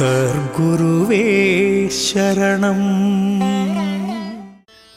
சர்குருவே சரணம்.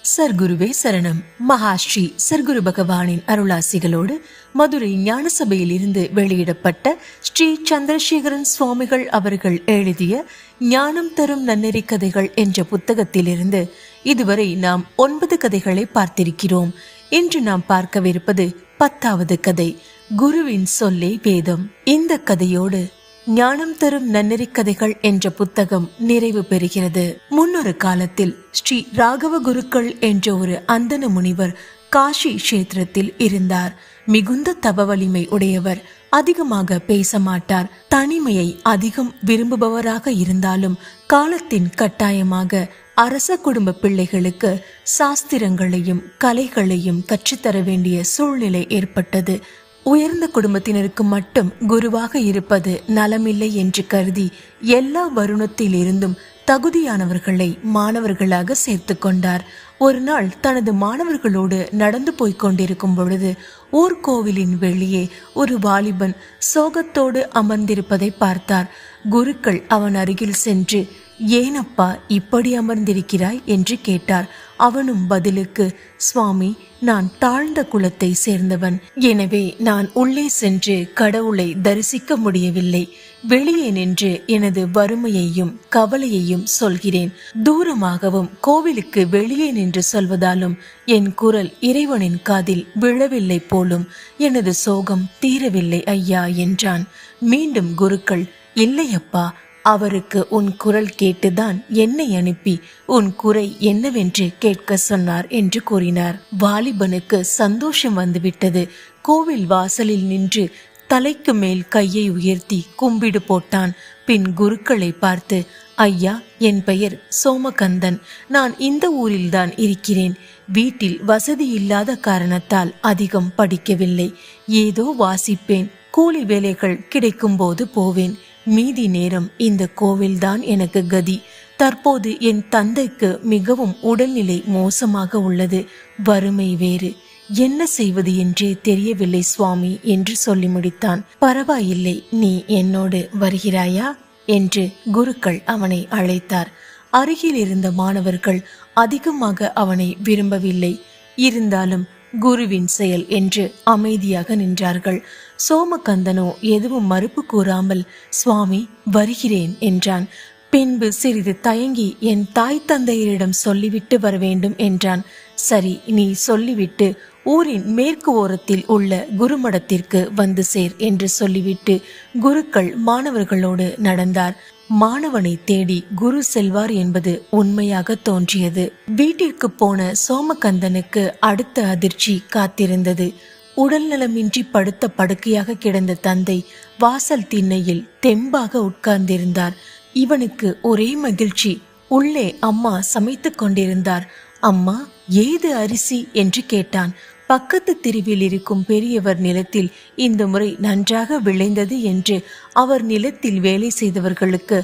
சர்க்குருவே சரணம். மகாஸ்ரீ சர்க்குரு பகவானின் அருளாசிகளோடு மதுரை ஞான சபையில் இருந்து வெளியிடப்பட்ட ஸ்ரீ சந்திரசேகரன் சுவாமிகள் அவர்கள் எழுதிய ஞானம் தரும் நன்னெறி கதைகள் என்ற புத்தகத்திலிருந்து இதுவரை நாம் ஒன்பது கதைகளை பார்த்திருக்கிறோம். இன்று நாம் பார்க்கவிருப்பது பத்தாவது கதை குருவின் சொல்லே வேதம். இந்த கதையோடு ஞானம் தரும் நன்னெறி கதைகள் என்ற புத்தகம் நிறைவு பெறுகிறது. முன்னொரு காலத்தில் ஸ்ரீ ராகவ குருக்கள் என்ற ஒரு அந்தன முனிவர் காஷி கஷேத்திரத்தில் இருந்தார். மிகுந்த தவ வலிமை உடையவர் அதிகமாக பேச மாட்டார். தனிமையை அதிகம் விரும்புபவராக இருந்தாலும் காலத்தின் கட்டாயமாக அரச குடும்ப பிள்ளைகளுக்கு சாஸ்திரங்களையும் கலைகளையும் கற்றுத்தர வேண்டிய சூழ்நிலை ஏற்பட்டது. உயர்ந்த குடும்பத்தினருக்கு மட்டும் குருவாக இருப்பது நலமில்லை என்று கருதி எல்லா வருணத்திலிருந்தும் தகுதியானவர்களை மாணவர்களாக சேர்த்து கொண்டார். ஒரு நாள் தனது மாணவர்களோடு நடந்து போய்க் கொண்டிருக்கும் பொழுது ஊர்கோவிலின் வெளியே ஒரு வாலிபன் சோகத்தோடு அமர்ந்திருப்பதை பார்த்தார். குருக்கள் அவன் அருகில் சென்று ஏனப்பா இப்படி அமர்ந்திருக்கிறாய்? என்று கேட்டார். அவனும் பதிலுக்கு சுவாமி நான் தாழ்ந்த குலத்தை சேர்ந்தவன். எனவே நான் உள்ளே சென்று கடவுளை தரிசிக்க முடியவில்லை. வெளியே நின்று எனது வறுமையையும் கவலையையும் சொல்கிறேன். தூரமாகவும் கோவிலுக்கு வெளியே நின்று சொல்வதாலும் என் குரல் இறைவனின் காதில் விழவில்லை போலும் எனது சோகம் தீரவில்லை ஐயா என்றான். மீண்டும் குருக்கள் இல்லையப்பா அவருக்கு உன் குரல் கேட்டுதான் என்னை அனுப்பி. உன் குறை என்னவென்று கேட்க சொன்னார் என்று கூறினார். வாலிபனுக்கு சந்தோஷம் வந்துவிட்டது. கோவில் வாசலில் நின்று தலைக்கு மேல் கையை உயர்த்தி கும்பிடு போட்டான். பின் குருக்களை பார்த்து ஐயா என் பெயர் சோமகந்தன். நான் இந்த ஊரில்தான் இருக்கிறேன். வீட்டில் வசதி இல்லாத காரணத்தால் அதிகம் படிக்கவில்லை. ஏதோ வாசிப்பேன். கூலி வேலைகள் கிடைக்கும்போது போவேன். மீதி நேரம் இந்த கோவில்தான் எனக்கு கதி. தற்போது என் தந்தைக்கு மிகவும் உடல்நிலை மோசமாக உள்ளது. வறுமை வேறு. என்ன செய்வது என்றே தெரியவில்லை சுவாமி என்று சொல்லி முடித்தான். பரவாயில்லை நீ என்னோடு வருகிறாயா? என்று குருக்கள் அவனை அழைத்தார். அருகில் இருந்த மாணவர்கள் அதிகமாக அவனை விரும்பவில்லை. இருந்தாலும் குருவின் செயல் என்று அமைதியாக நின்றார்கள். சோமகந்தனோ எதுவும் மறுப்பு கூறாமல் சுவாமி வருகிறேன் என்றான். பின்பு சிறிது தயங்கி என் தாய் தந்தையரிடம் சொல்லிவிட்டு வர வேண்டும் என்றான். சரி நீ சொல்லிவிட்டு ஊரின் மேற்கு ஓரத்தில் உள்ள குருமடத்திற்கு வந்து சேர் என்று சொல்லிவிட்டு குருக்கள் மாணவர்களோடு நடந்தார். மாணவனை தேடி குரு செல்வார் என்பது உண்மையாக தோன்றியது. வீட்டிற்கு போன சோமகந்தனுக்கு அடுத்த அதிர்ச்சி காத்திருந்தது. உடல்நலமின்றி படுத்த படுக்கையாக கிடந்த தந்தை வாசல் திண்ணையில் தெம்பாக உட்கார்ந்திருந்தார். இவனுக்கு ஒரே மகிழ்ச்சி உள்ளே அம்மா சமைத்து கொண்டிருந்தார். அம்மா ஏது அரிசி? என்று கேட்டான். பக்கத்து தெருவில் இருக்கும் பெரியவர் நிலத்தில் இந்த முறை நன்றாக விளைந்தது என்று அவர் நிலத்தில் வேலை செய்தவர்களுக்கு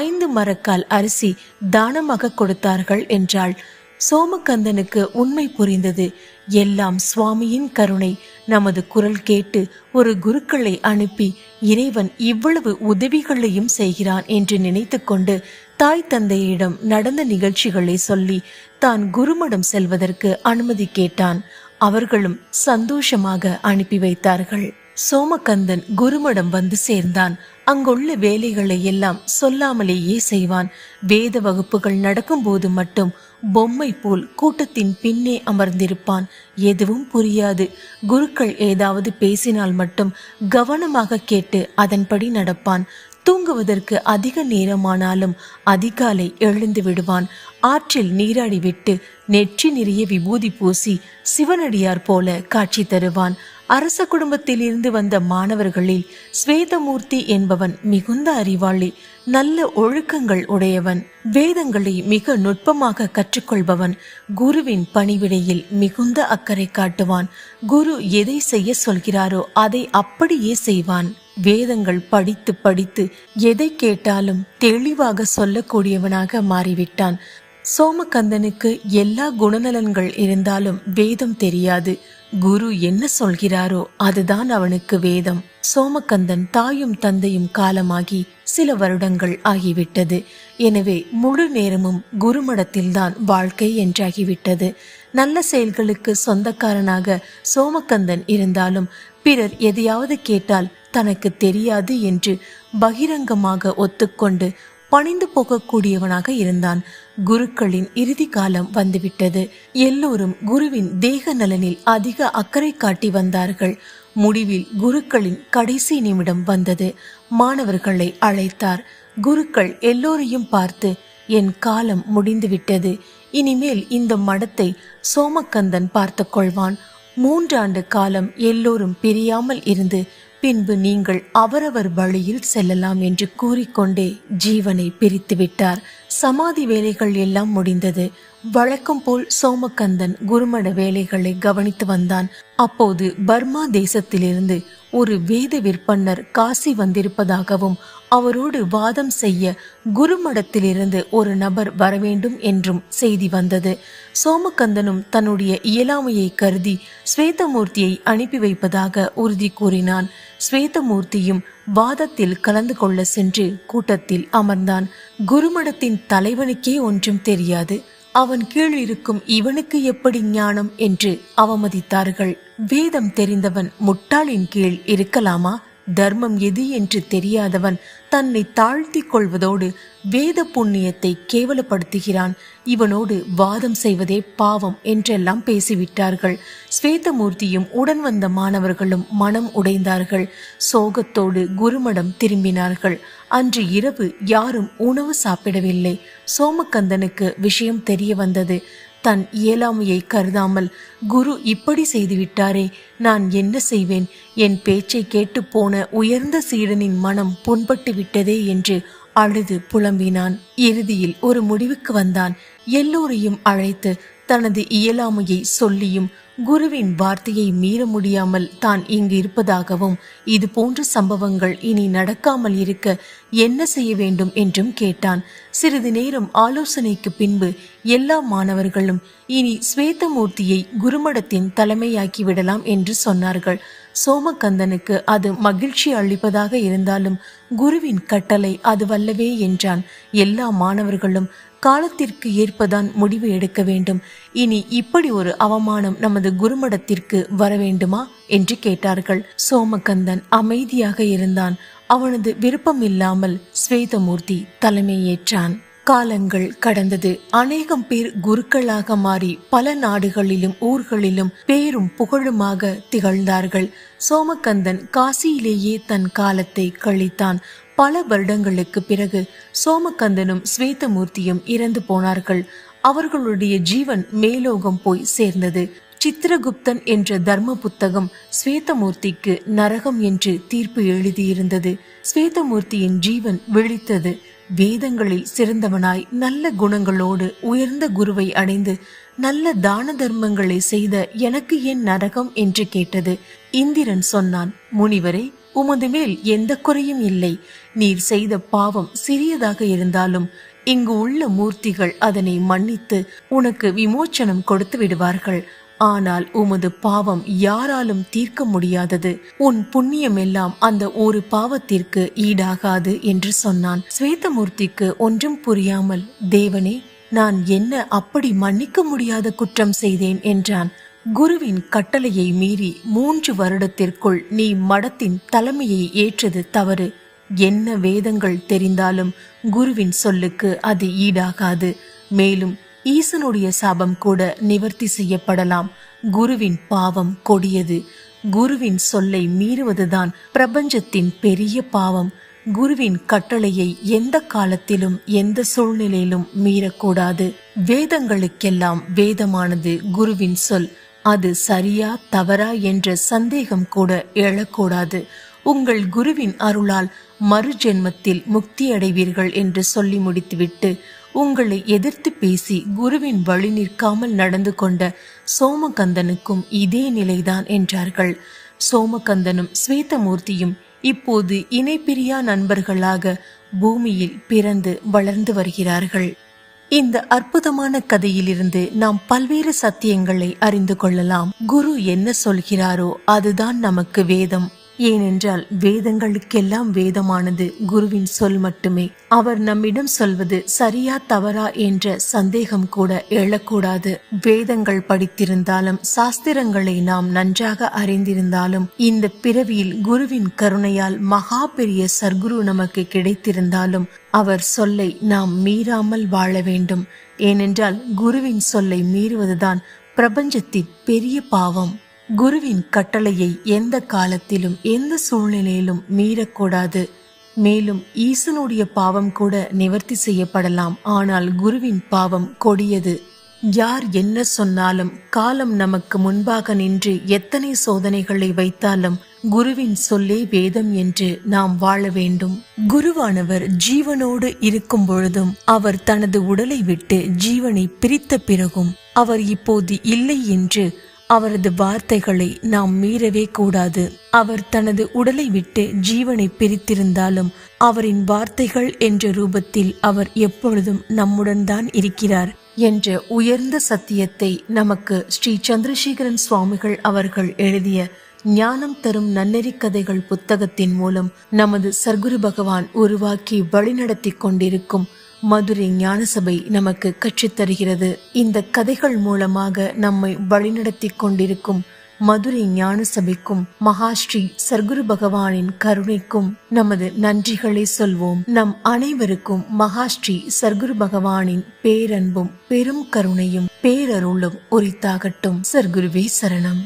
ஐந்து மரக்கால் அரிசி தானமாக கொடுத்தார்கள் என்றாள். சோமகந்தனுக்கு உண்மை புரிந்தது. எல்லாம் சுவாமியின் கருணை. நமது குரல் கேட்டு ஒரு குருக்களை அனுப்பி இறைவன் இவ்வளவு உதவிகளையும் செய்கிறான் என்று நினைத்துக்கொண்டு தாய் தந்தையிடம் நடந்த நிகழ்ச்சிகளை சொல்லி தான் குருமடம் செல்வதற்கு அனுமதி கேட்டான். அவர்களும் சந்தோஷமாக அனுப்பி வைத்தார்கள். சோமகந்தன் குருமடம் வந்து சேர்ந்தான். அங்குள்ள வேலைகளை எல்லாம் சொல்லாமலேயே செய்வான். வேத வகுப்புகள் நடக்கும்போது மட்டும் பொம்மை போல் கூட்டத்தின் பின்னே அமர்ந்திருப்பான். எதுவும் புரியாது. குருக்கள் ஏதாவது பேசினால் மட்டும் கவனமாக கேட்டு அதன்படி நடப்பான். தூங்குவதற்கு அதிக நேரமானாலும் அதிகாலை எழுந்து விடுவான். ஆற்றில் நீராடி விட்டு நெற்றி நிறைய விபூதி பூசி சிவனடியார் போல காட்சி தருவான். அரச குடும்பத்தில் இருந்து வந்த மாணவர்களில் ஸ்வேதமூர்த்தி என்பவன் மிகுந்த அறிவாளி நல்ல ஒழுக்கங்கள் உடையவன் வேதங்களை மிக நுட்பமாக கற்றுக்கொள்பவன் குருவின் பணிவிடையில் மிகுந்த அக்கறை காட்டுவான். குரு எதை செய்ய சொல்கிறாரோ அதை அப்படியே செய்வான். வேதங்கள் படித்து படித்து எதை கேட்டாலும் தெளிவாக சொல்லக்கூடியவனாக மாறிவிட்டான். சோமகந்தனுக்கு எல்லா குணநலன்கள் இருந்தாலும் வேதம் தெரியாது. குரு என்ன சொல்கிறாரோ அதுதான் அவனுக்கு வேதம். சோமகந்தன் தாயும் தந்தையும் காலமாகி சில வருடங்கள் ஆகிவிட்டது. எனவே முழு நேரமும் குருமடத்தில்தான் வாழ்க்கை என்றாகிவிட்டது. நல்ல செயல்களுக்கு சொந்தக்காரனாக சோமகந்தன் இருந்தாலும் பிறர் எதையாவது கேட்டால் தனக்கு தெரியாது என்று பகிரங்கமாக ஒத்துக்கொண்டு பணிந்து போகக்கூடியவனாக இருந்தான். குருக்களின் இறுதி காலம் வந்துவிட்டது. எல்லோரும் குருவின் தேக நலனில் அதிக அக்கறை காட்டி வந்தார்கள். முடிவில் குருக்களின் கடைசி நிமிடம் வந்தது. மாணவர்களை அழைத்தார். குருக்கள் எல்லோரையும் பார்த்து என் காலம் முடிந்துவிட்டது. இனிமேல் இந்த மடத்தை சோமக்கந்தன் பார்த்து கொள்வான். மூன்றாண்டு காலம் எல்லோரும் பிரியாமல் இருந்து பின்பு நீங்கள் அவரவர் வழியில் செல்லலாம் என்று கூறிக்கொண்டே ஜீவனை பிரித்துவிட்டார். சமாதி வேலைகள் எல்லாம் முடிந்தது. வழக்கம் போல் சோமகந்தன் குருமட வேலைகளை கவனித்து வந்தான். அப்போது பர்மா தேசத்திலிருந்து ஒரு வேத விற்பன்னர் காசி வந்திருப்பதாகவும் அவரோடு வாதம் செய்ய குருமடத்திலிருந்து ஒரு நபர் வரவேண்டும் என்றும் செய்தி வந்தது. சோமகந்தனும் தன்னுடைய இயலாமையை கருதி ஸ்வேதமூர்த்தியை அனுப்பி வைப்பதாக உறுதி கூறினான். ஸ்வேதமூர்த்தியும் வாதத்தில் கலந்து கொள்ள சென்று கூட்டத்தில் அமர்ந்தான். குருமடத்தின் தலைவனுக்கே ஒன்றும் தெரியாது. அவன் கீழ் இருக்கும் இவனுக்கு எப்படி ஞானம் என்று அவமதித்தார்கள். வேதம் தெரிந்தவன் முட்டாளின் கீழ் இருக்கலாமா? தர்மம் எது என்று தெரியாதவன் தன்னை தாழ்த்தி கொள்வதோடு வேத புண்ணியத்தை கேவலப்படுத்துகிறான். இவனோடு வாதம் செய்வதே பாவம் என்றெல்லாம் பேசிவிட்டார்கள். ஸ்வேதமூர்த்தியும் உடன் வந்த மாணவர்களும் மனம் உடைந்தார்கள். சோகத்தோடு குருமடம் திரும்பினார்கள். அன்று இரவு யாரும் உணவு சாப்பிடவில்லை. சோமகந்தனுக்கு விஷயம் தெரிய வந்தது. தன் இயலாமையை கருதாமல் குரு இப்படி செய்துவிட்டாரே நான் என்ன செய்வேன்? என் பேச்சை கேட்டு போன உயர்ந்த சீடனின் மனம் புண்பட்டு விட்டதே என்று அழுது புலம்பினான். இறுதியில் ஒரு முடிவுக்கு வந்தான். எல்லோரையும் அழைத்து தனது இயலாமையை சொல்லியும் குருவின் வார்த்தையை மீற முடியாமல் தான் இங்கு இருப்பதாகவும் இது போன்ற சம்பவங்கள் இனி நடக்காமல் இருக்க என்ன செய்ய வேண்டும் என்றும் கேட்டான். சிறிது நேரம் ஆலோசனைக்கு பின்பு எல்லா மாணவர்களும் இனி ஸ்வேதமூர்த்தியை குருமடத்தின் தலைமையாக்கி விடலாம் என்று சொன்னார்கள். சோமகந்தனுக்கு அது மகிழ்ச்சி அளிப்பதாக இருந்தாலும் குருவின் கட்டளை அது வல்லவே என்றான். எல்லா மாணவர்களும் காலத்திற்கு ஏற்பதான் முடிவு எடுக்க வேண்டும். இனி இப்படி ஒரு அவமானம் நமது குருமடத்திற்கு வர வேண்டுமா? என்று கேட்டார்கள். சோமகந்தன் அமைதியாக இருந்தான். அவனது விருப்பம் இல்லாமல் ஸ்வேதமூர்த்தி தலைமையேற்றான். காலங்கள் கடந்தது. அநேகம் பேர் குருக்களாக மாறி பல நாடுகளிலும் ஊர்களிலும் பேரும் புகழுமாக திகழ்ந்தார்கள். சோமகந்தன் காசியிலேயே தன் காலத்தை கழித்தான். பல வருடங்களுக்கு பிறகு சோமகந்தனும் ஸ்வேதமூர்த்தியும் இறந்து போனார்கள். அவர்களுடைய ஜீவன் மேலோகம் போய் சேர்ந்தது. சித்திரகுப்தன் என்ற தர்ம புத்தகம் ஸ்வேதமூர்த்திக்கு நரகம் என்று தீர்ப்பு எழுதியிருந்தது. ஸ்வேதமூர்த்தியின் ஜீவன் விழித்தது. வேதங்களில் சிறந்தவனாய் நல்ல குணங்களோடு உயர்ந்த குருவை அடைந்து நல்ல தான தர்மங்களை செய்த எனக்கு ஏன் நரகம் என்று கேட்டது. இந்திரன் சொன்னான் முனிவரே உமது மேல் எந்த குறையும் இல்லை. நீர் செய்த பாவம் சிறியதாக இருந்தாலும் இங்கு உள்ள மூர்த்திகள் அதனை மன்னித்து உனக்கு விமோச்சனம் கொடுத்து விடுவார்கள். ஆனால் உமது பாவம் யாராலும் தீர்க்க முடியாதது. உன் புண்ணியம் எல்லாம் அந்த ஒரு பாவத்திற்கு ஈடாகாது என்று சொன்னான். ஸ்வேதமூர்த்திக்கு ஒன்றும் புரியாமல் தேவனே நான் என்ன அப்படி மன்னிக்க முடியாத குற்றம் செய்தேன்? என்றான். குருவின் கட்டளையை மீறி மூன்று வருடத்திற்குள் நீ மடத்தின் தலைமையை ஏற்றது தவறு. என்ன வேதங்கள் தெரிந்தாலும் குருவின் சொல்லுக்கு அது ஈடாகாது. மேலும் ஈசனுடைய சாபம் கூட நிவர்த்தி செய்யப்படலாம். குருவின் பாவம் கொடியது. குருவின் சொல்லை மீறுவதுதான் பிரபஞ்சத்தின் பெரிய பாவம். குருவின் கட்டளையை எந்த காலத்திலும் எந்த சூழ்நிலையிலும் மீறக்கூடாது. வேதங்களுக்கெல்லாம் வேதமானது குருவின் சொல். அது சரியா தவறா என்ற சந்தேகம் கூட எழக்கூடாது. உங்கள் குருவின் அருளால் மறு ஜென்மத்தில் முக்தி அடைவீர்கள் என்று சொல்லி முடித்துவிட்டு உங்களை எதிர்த்து பேசி குருவின் வழி நிற்காமல் நடந்து கொண்ட சோமகந்தனுக்கும் இதே நிலைதான் என்றார்கள். சோமகந்தனும் ஸ்வேதமூர்த்தியும் இப்போது இணைப்பிரியா நண்பர்களாக பூமியில் பிறந்து வளர்ந்து வருகிறார்கள். இந்த அற்புதமான கதையிலிருந்து நாம் பல்வேறு சத்தியங்களை அறிந்து கொள்ளலாம். குரு என்ன சொல்கிறாரோ அதுதான் நமக்கு வேதம். ஏனென்றால் வேதங்களுக்கெல்லாம் வேதமானது குருவின் சொல் மட்டுமே. அவர் நம்மிடம் சொல்வது சரியா தவறா என்ற சந்தேகம் கூட எழக்கூடாது. வேதங்கள் படித்திருந்தாலும் சாஸ்திரங்களை நாம் நன்றாக அறிந்திருந்தாலும் இந்த பிறவியில் குருவின் கருணையால் மகா பெரிய சர்க்குரு நமக்கு கிடைத்திருந்தாலும் அவர் சொல்லை நாம் மீறாமல் வாழ வேண்டும். ஏனென்றால் குருவின் சொல்லை மீறுவதுதான் பிரபஞ்சத்தின் பெரிய பாவம். குருவின் கட்டளையை எந்த காலத்திலும் எந்த சூழ்நிலையிலும் மீறக்கூடாது. மேலும் ஈசனுடைய பாவம் கூட நிவர்த்தி செய்யப்படலாம். ஆனால் குருவின் பாவம் கொடியது. யார் என்ன சொன்னாலும் காலம் நமக்கு முன்பாக நின்று எத்தனை சோதனைகளை வைத்தாலும் குருவின் சொல்லே வேதம் என்று நாம் வாழ வேண்டும். குருவானவர் ஜீவனோடு இருக்கும் பொழுதும் அவர் தனது உடலை விட்டு ஜீவனை பிரித்த பிறகும் அவர் இப்போது இல்லை என்று அவரது வார்த்தைகளை நாம் மீறவே கூடாது. அவர் தனது உடலை விட்டு ஜீவனை பிரித்திருந்தாலும் அவரின் வார்த்தைகள் என்ற ரூபத்தில் அவர் எப்பொழுதும் நம்முடன் தான் இருக்கிறார் என்ற உயர்ந்த சத்தியத்தை நமக்கு ஸ்ரீ சந்திரசேகரன் சுவாமிகள் அவர்கள் எழுதிய ஞானம் தரும் நன்னெறி கதைகள் புத்தகத்தின் மூலம் நமது சர்க்குரு பகவான் உருவாக்கி வழிநடத்தி கொண்டிருக்கும் மதுரை ஞானசபை நமக்கு கற்றுத்தருகிறது. இந்த கதைகள் மூலமாக நம்மை வழிநடத்தி கொண்டிருக்கும் மதுரை ஞான சபைக்கும் மகாஸ்ரீ சர்க்குரு பகவானின் கருணைக்கும் நமது நன்றிகளை சொல்வோம். நம் அனைவருக்கும் மகாஸ்ரீ சர்க்குரு பகவானின் பேரன்பும் பெரும் கருணையும் பேரருளும் உரித்தாகட்டும். சர்க்குருவே சரணம்.